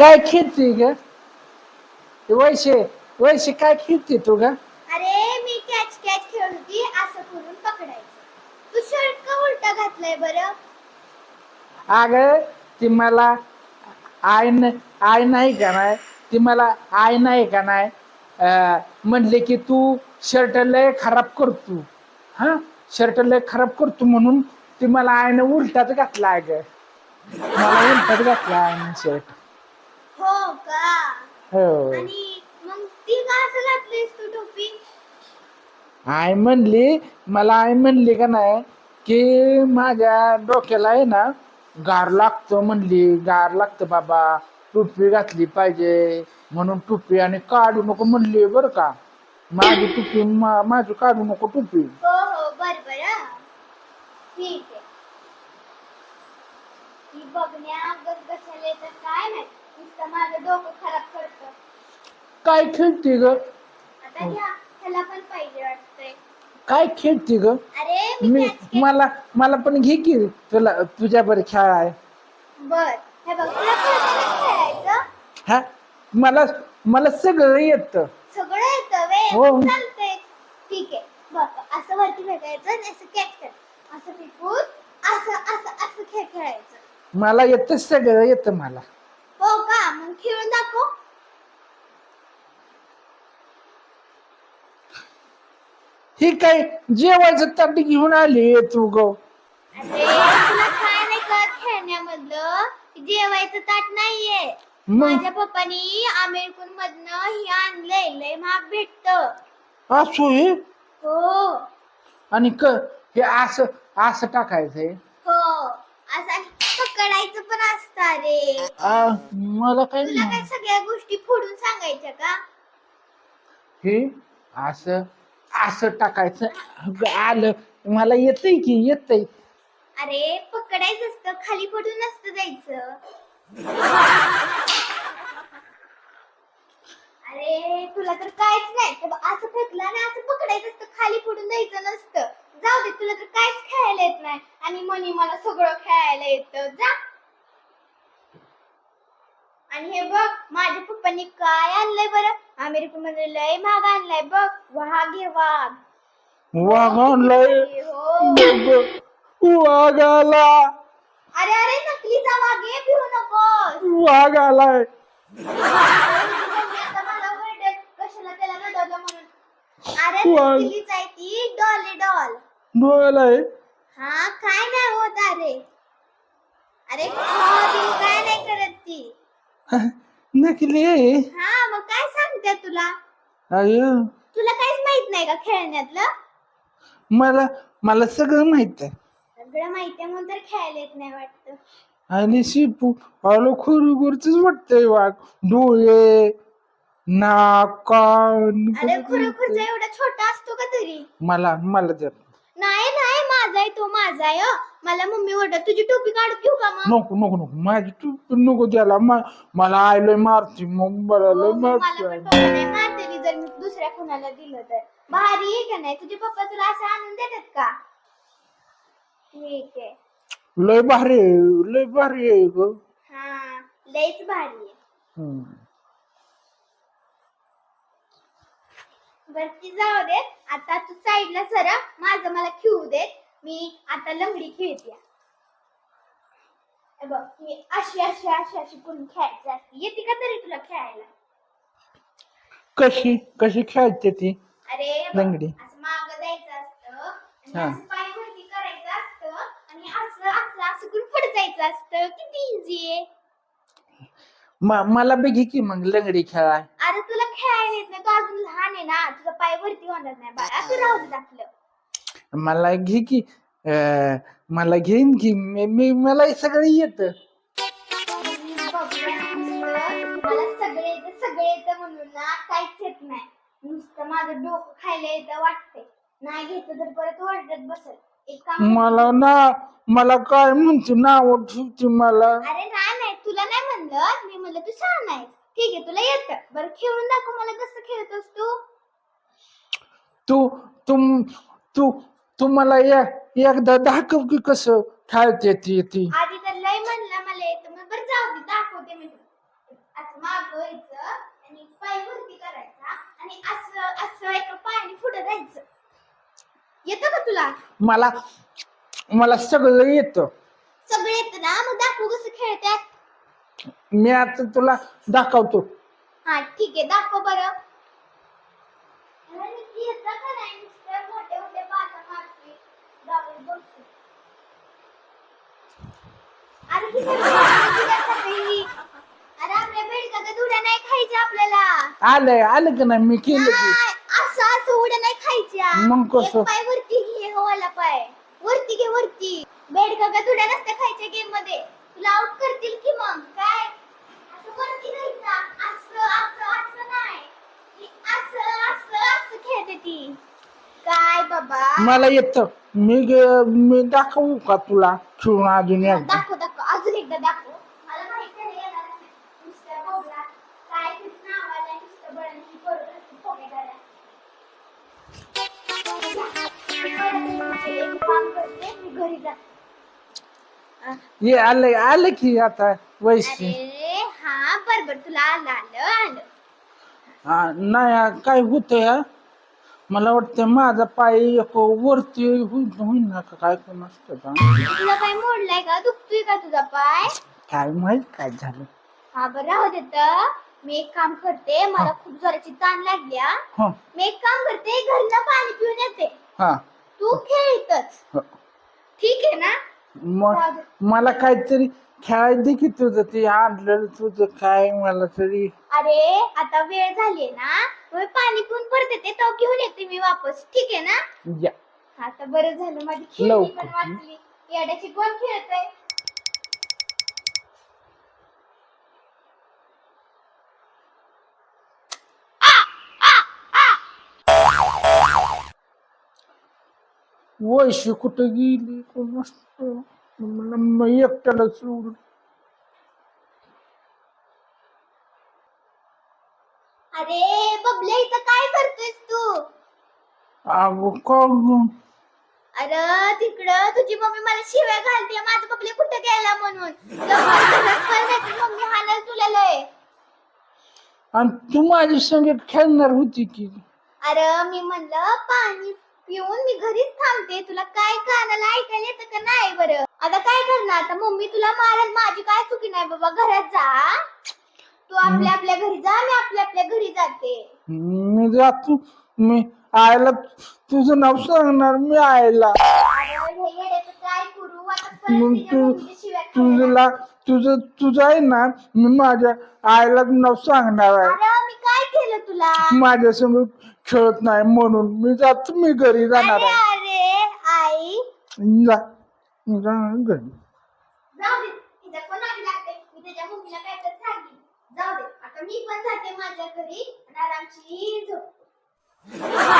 काय खेळते ग? वैशे वैशे काय खेळते तू ग? अरे मी कॅच कॅच खेळत होती असं करून पकडायचं. तू शर्ट का उलटा घातलाय बरं? अग ती मला आय न आय नाही का नाही? ती मला आय नाही का नाही? म्हणले की तू शर्ट लय खराब करतो. हा? शर्ट लय खराब करतो म्हणून ती मला आयनं उलटाच घातला अग. मला उलटाच घातला आयनं शर्ट हो का? हो. आणि मग ती का असं घातलीस तू टोपी? आय म्हणली मला आय म्हणली का नाही की माझ्या डोक्याला आहे ना गार लागतो म्हणली. गार लागतं बाबा. टोपी घातली पाहिजे. म्हणून टोपी आणि काढू नको म्हणली बरं का. माझी टोपी मा- माझी काढू नको टोपी. हो हो बर बर. ठीक आहे. ती बघण्या येतात काय नाही नुसतं माझं डोकं खराब करतं. काय खेळते ग? आता घ्या ह्याला पण पाहिजे वाटतंय. काय खेळते ग? अरे मी मला मला पण घे की तुला तुझ्या बरं खेळाय. बर हे बघ तुला कळतं ना खेळायचं? हा? मला मला सगळं येतं. सगळं येतं हो. चालतंय. ठीक आहे बघ असं वरती फेकायचं आणि असं कॅच कर. असं फेकून असं असं असं खेळ खेळायचं. मला येतं सगळं येतं मला हो का मग खेळून दाखव ही काय जेवायचं ताट घेऊन आली तू ग? काय नाही कळत खेळण्यामधलं? जेवायचं ताट नाहीये. मग? माझ्या पप्पानी अमेरिकन मधनं हे आणलंय लय महाग भेटत. असो हे हो. आणि क हे असं असं टाकायचंय? हो. असं पकडायचं पण असतं रे आ, मला काय तुला काय नाही. सगळ्या गोष्टी फोडून सांगायच्या का? हे असं असं टाकायचं. आलं. मला येतंय की येतंय. अरे पकडायचं असतं. खाली पडून नसतं जायचं. अरे तुला तर काहीच नाही. असं फेकलं आणि असं पकडायचं असतं. खाली पडून जायचं नसतं. जाऊ दे तुला तर काहीच खेळायला येत नाही. आणि मनी मला सगळं खेळायला येतं. जा. आणि हे बघ माझ्या पप्पांनी काय आणलंय बरं? अमेरिका मध्ये लय महाग आणलाय बघ. वाघ हे वाघ. वाघ आणलाय. हो. वाघ आला अरे अरे नकलीचा वाघ आहे भिवू नको वाघ आलाय. आता मला ओरडेल, कशाला त्याला रडवलं म्हणून? अरे वाघ. नकलीच आहे ती. Doll doll. डोळ्याला हा काय नाही होत अरे. अरे काय नाही करत ती. नकली आहे. हा मग काय सांगते तुला? अय तुला काहीच माहीत नाही का खेळण्यातलं? मला मला सगळं माहीत आहे. सगळं माहितीये म्हणून तर खेळायला येत नाही वाटतं. आणि शिपू आलो खरोखरच वाटतंय वाघ. डोळे नाक कान. अरे खरोखरच. एवढा छोटा असतो का तरी? मला मला द्या नाही नाही. माझा आहे तो माझा आहे हं. मला मम्मी ओरडत तुझी टोपी काढून घेऊ का मग? नको नको नको. माझी तू नको द्याला मा- मला आयलोय मारती मग मला हो, लय मग मला मारती पण टोपी नाही मारतेली जर मी दुसऱ्या कुणाला दिलं तर. भारी आहे का नाही? तुझे पप्पा तुला असं आणून देतात का? ठीक आहे. लय भारी आहे, लय भारी आहे ग. हा लयच भारी आहे. हम्म. वरती जाऊ दे आता तू साईडला सरा. माझं मला खेळू दे मी आता लंगडी खेळते बघ मी अशी अशी अशी अशी करून खेळायची असते. येते का तरी तुला खेळायला? कशी कशी खेळते ती? अरे बघ, लंगडी. असं मागं जायचं असतं आणि. असं पाय वरती करायचं असतं आणि असं असं असं करून पुढे जायचं असतं. किती इझी आहे. मला बी घे की मग लंगडी खेळाय. अरे तुला खेळायला येत नाही. तू अजून लहान आहे ना तुझा पाय वरती होणार नाही बाळा. तू राहू दे आपलं मला घे की अं, मला घेईन की मी मी- मला हे सगळं येत. मला सगळे येतं सगळे येतं म्हणून ना काहीच येत नाही. नुसतं माझं डोकं खायला येतं वाटते नाही घेतलं तर परत ओरडत बसत एक काम कर. मला ना मला काय म्हणते नाव ठेवते मला? अरे नाही नाही तुला नाही म्हणलं. मी म्हणलं तू छान आहेस. ठीक आहे तुला येतं. बरं खेळून दाखव मला कसं खेळतोस तू. तू तुम तू तू मला ए- एकदा दाखव की कसं खेळते ती ती. आधी तर लय म्हणलं मला येतं मग बरं जाऊ दे दाखवते मी. तुला असं मागवायचं आणि पाय वरती करायचा आणि असं असं एका पायाने पुढे जायचं. येतं का तुला? मला मला सगळं येतं. सगळे येतं ना? मग दाखवू कसं खेळतात मी आता तुला दाखवतो. हा ठीक आहे दाखव बरं. अरे मी येतं का नाही नुसतं मोठे मोठे पाता मारते जाऊन बघते अरे किती तुझ्यासाठी. अरे आपल्या बेडका उड्या नाही खायच्या आपल्याला आलंय आलं का नाही? मी केलं की. नाही, असं असं उड्या नाही खायच्या. मग कसं? एक पाय वरती घे हवाला पाय. वरती घे वरती. बेड का उड्या नसत्या खायच्या गेममध्ये. तुला आउट करतील की मग? काय? असं वरती घ्यायचा. असं असं असं नाही. ही असं असं असं खेळते ती. काय बाबा? मला येतं. मी गे- मी दाखवू का तुला खेळून अजून एकदा? दाखव दाखव. अजून एकदा दाखव. मला माहिती येणार. नुसत्या बोबला काय आलं नुसतं बळण. एक काम करते मी घरी जाते. ये आलंय आलं की आता वैशी अरे हा बरोबर तुला आलं आलं आलं. हा, नाही काय होतंय मला वाटतं माझा पाय एक वरती होईल होईल ना का? काय कोण असतं का? तुला काय मोडलाय का? दुखतोय का तुझा पाय? काय माहीत काय झालं? हा बरं राहू देत मी एक काम करते मला खूप जोराची ताण लागल्या हा. मी एक काम करते घरनं पाणी पिऊन येते. हा. तू खेळतच हा. ठीक आहे ना? मग मला काहीतरी खेळाय दे की तुझं ते आणलेलं तुझं काय मला तरी अरे आता वेळ झाली ना? मग पाणी पिऊन परत येते तो घेऊन येते मी वापस. ठीक आहे ना? या. आता बरं झालं माझी लवकर. पण वाचली. येड्याची कोण खेळतय? वैशी कुठं गेली? कोण मला मग एकट्याला सोडून. अरे बबले इथं काय करतोयस तू? अगं का ग? अरे तिकडं तुझी मम्मी मला शिव्या घालते. माझा बबले कुठं गेला म्हणून? लवकर घरात पळ नाहीतर मम्मी हाणायला तुला लय आणि तू माझ्या संगीत खेळणार होती की? अरे मी म्हणलं पाणी पिऊन मी घरीच थांबते. तुला काय कानाला ऐकायला येतं का नाही बरं? आता काय करणार? आता मम्मी तुला मारेल. माझी काय चुकी नाही बाबा. घरात जा. तू आपल्या आपल्या घरी जा. मी आपल्या घरी जाते. मी जातो. मी आयला तुझं नाव सांगणार मी आयला अरे हे येड्याचं काय करू आता परत मग तू शिव्या तुझला तुझं तुझं आहे ना मी माझ्या आईला नाव सांगणार आहे. अरे मी काय केलं तुला? माझ्या संग खेळत नाही म्हणून मी जातो मी घरी जाणार अरे आहे. अरे आई. जा घरी जाऊ दे तिच्या पण आधी लागते मी त्याच्या मम्मीला काय तर सांगेन जाऊ दे आता मी पण जाते माझ्या घरी. आणि झोप.